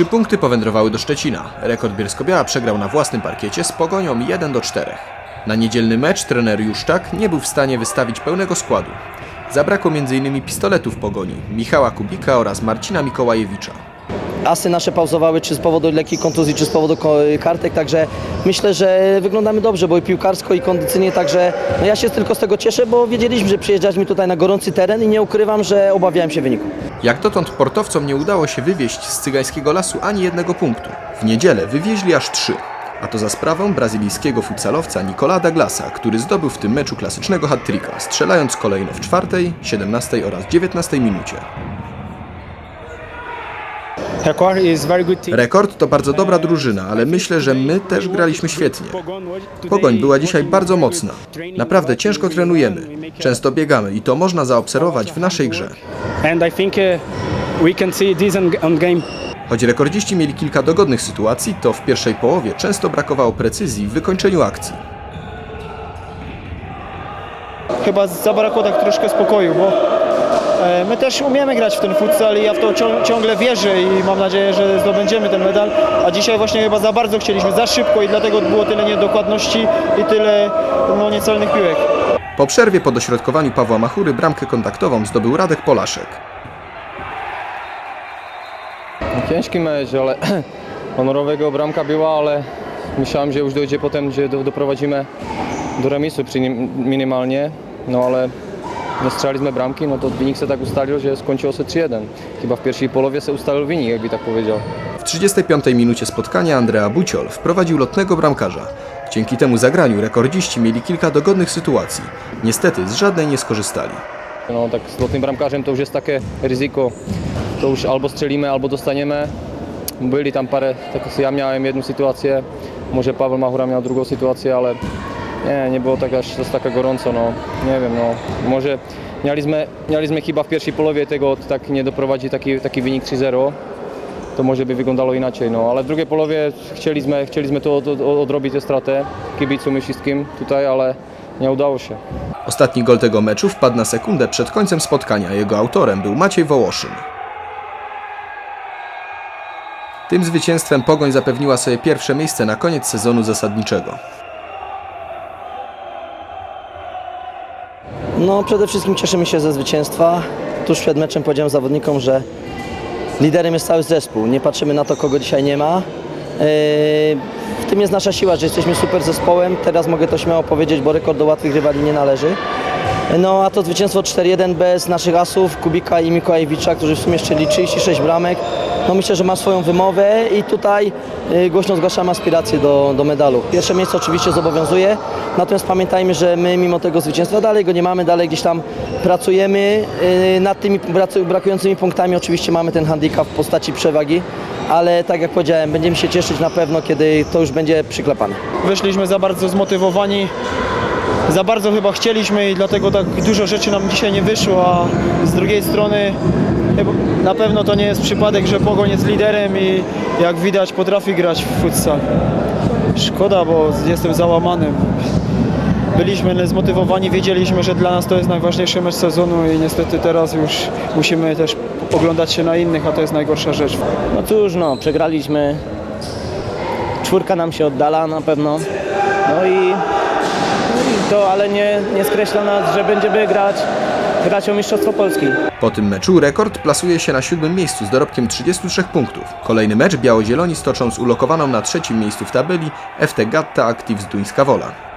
Trzy punkty powędrowały do Szczecina. Rekord Bielsko-Biała przegrał na własnym parkiecie z Pogonią 1 do 4. Na niedzielny mecz trener Juszczak nie był w stanie wystawić pełnego składu. Zabrakło m.in. pistoletów Pogoni, Michała Kubika oraz Marcina Mikołajewicza. Asy nasze pauzowały czy z powodu lekkiej kontuzji, czy z powodu kartek, także myślę, że wyglądamy dobrze, bo i piłkarsko, i kondycyjnie, także no ja się tylko z tego cieszę, bo wiedzieliśmy, że przyjeżdżaliśmy tutaj na gorący teren i nie ukrywam, że obawiałem się wyniku. Jak dotąd portowcom nie udało się wywieźć z cygańskiego lasu ani jednego punktu. W niedzielę wywieźli aż trzy. A to za sprawą brazylijskiego futsalowca Nicola Douglasa, który zdobył w tym meczu klasycznego hat-tricka, strzelając kolejno w czwartej, 17 oraz 19 minucie. Rekord to bardzo dobra drużyna, ale myślę, że my też graliśmy świetnie. Pogoń była dzisiaj bardzo mocna. Naprawdę ciężko trenujemy. Często biegamy i to można zaobserwować w naszej grze. Choć rekordziści mieli kilka dogodnych sytuacji, to w pierwszej połowie często brakowało precyzji w wykończeniu akcji. chyba zabrakło tak troszkę spokoju, bo my też umiemy grać w ten futsal i ja w to cią- ciągle wierzę i mam nadzieję, że zdobędziemy ten medal, a dzisiaj właśnie chyba za bardzo chcieliśmy, za szybko i dlatego było tyle niedokładności i tyle no, niecelnych piłek. Po przerwie po dośrodkowaniu Pawła Machury bramkę kontaktową zdobył Radek Polaszek. Ciężki mecz, ale honorowego bramka była, ale myślałem, że już dojdzie potem, że do, doprowadzimy do remisu przy nim- minimalnie, no ale nie strzelaliśmy bramki, no to wynik się tak ustalił, że skończyło się 3-1. Chyba w pierwszej połowie się ustalił wynik, jakby tak powiedział. W 35 minucie spotkania Andrea Buciol wprowadził lotnego bramkarza. Dzięki temu zagraniu rekordziści mieli kilka dogodnych sytuacji. Niestety z żadnej nie skorzystali. No tak z lotnym bramkarzem to już jest takie ryzyko, to już albo strzelimy, albo dostaniemy. Byli tam parę, tak ja miałem jedną sytuację, może Paweł Machura miał drugą sytuację, ale nie, nie było tak aż to gorąco, no nie wiem, no może mieliśmy, mieliśmy chyba w pierwszej połowie tego tak nie doprowadzi taki, taki wynik 3-0, to może by wyglądało inaczej, no ale w drugiej połowie chcieliśmy, chcieliśmy to od, od, odrobić tę stratę kibicom i wszystkim tutaj, ale nie udało się. Ostatni gol tego meczu wpadł na sekundę przed końcem spotkania. Jego autorem był Maciej Wołoszyn. Tym zwycięstwem Pogoń zapewniła sobie pierwsze miejsce na koniec sezonu zasadniczego. No przede wszystkim cieszymy się ze zwycięstwa. Tuż przed meczem powiedziałem zawodnikom, że liderem jest cały zespół. Nie patrzymy na to, kogo dzisiaj nie ma. Yy, W tym jest nasza siła, że jesteśmy super zespołem. Teraz mogę to śmiało powiedzieć, bo rekord do łatwych rywali nie należy. No a to zwycięstwo 4-1 bez naszych asów, Kubika i Mikołajewicza, którzy w sumie strzelili 36 bramek. No myślę, że ma swoją wymowę i tutaj y, głośno zgłaszamy aspiracje do, do medalu. Pierwsze miejsce oczywiście zobowiązuje, natomiast pamiętajmy, że my mimo tego zwycięstwa dalej go nie mamy, dalej gdzieś tam pracujemy. y, Nad tymi brakującymi punktami oczywiście mamy ten handicap w postaci przewagi, ale tak jak powiedziałem, będziemy się cieszyć na pewno, kiedy to już będzie przyklepane. Wyszliśmy za bardzo zmotywowani, za bardzo chyba chcieliśmy i dlatego tak dużo rzeczy nam dzisiaj nie wyszło, a z drugiej strony na pewno to nie jest przypadek, że Pogoń jest liderem i jak widać potrafi grać w futsal. Szkoda, bo jestem załamany. Byliśmy zmotywowani, wiedzieliśmy, że dla nas to jest najważniejszy mecz sezonu i niestety teraz już musimy też oglądać się na innych, a to jest najgorsza rzecz. No cóż, no, przegraliśmy. Czwórka nam się oddala na pewno. No i, no to, ale nie, nie skreśla nas, że będziemy grać, grać o Mistrzostwo Polski. Po tym meczu rekord plasuje się na siódmym miejscu z dorobkiem 33 punktów. Kolejny mecz biało-zieloni stoczą z ulokowaną na trzecim miejscu w tabeli FT Gatta Active z Duńska Wola.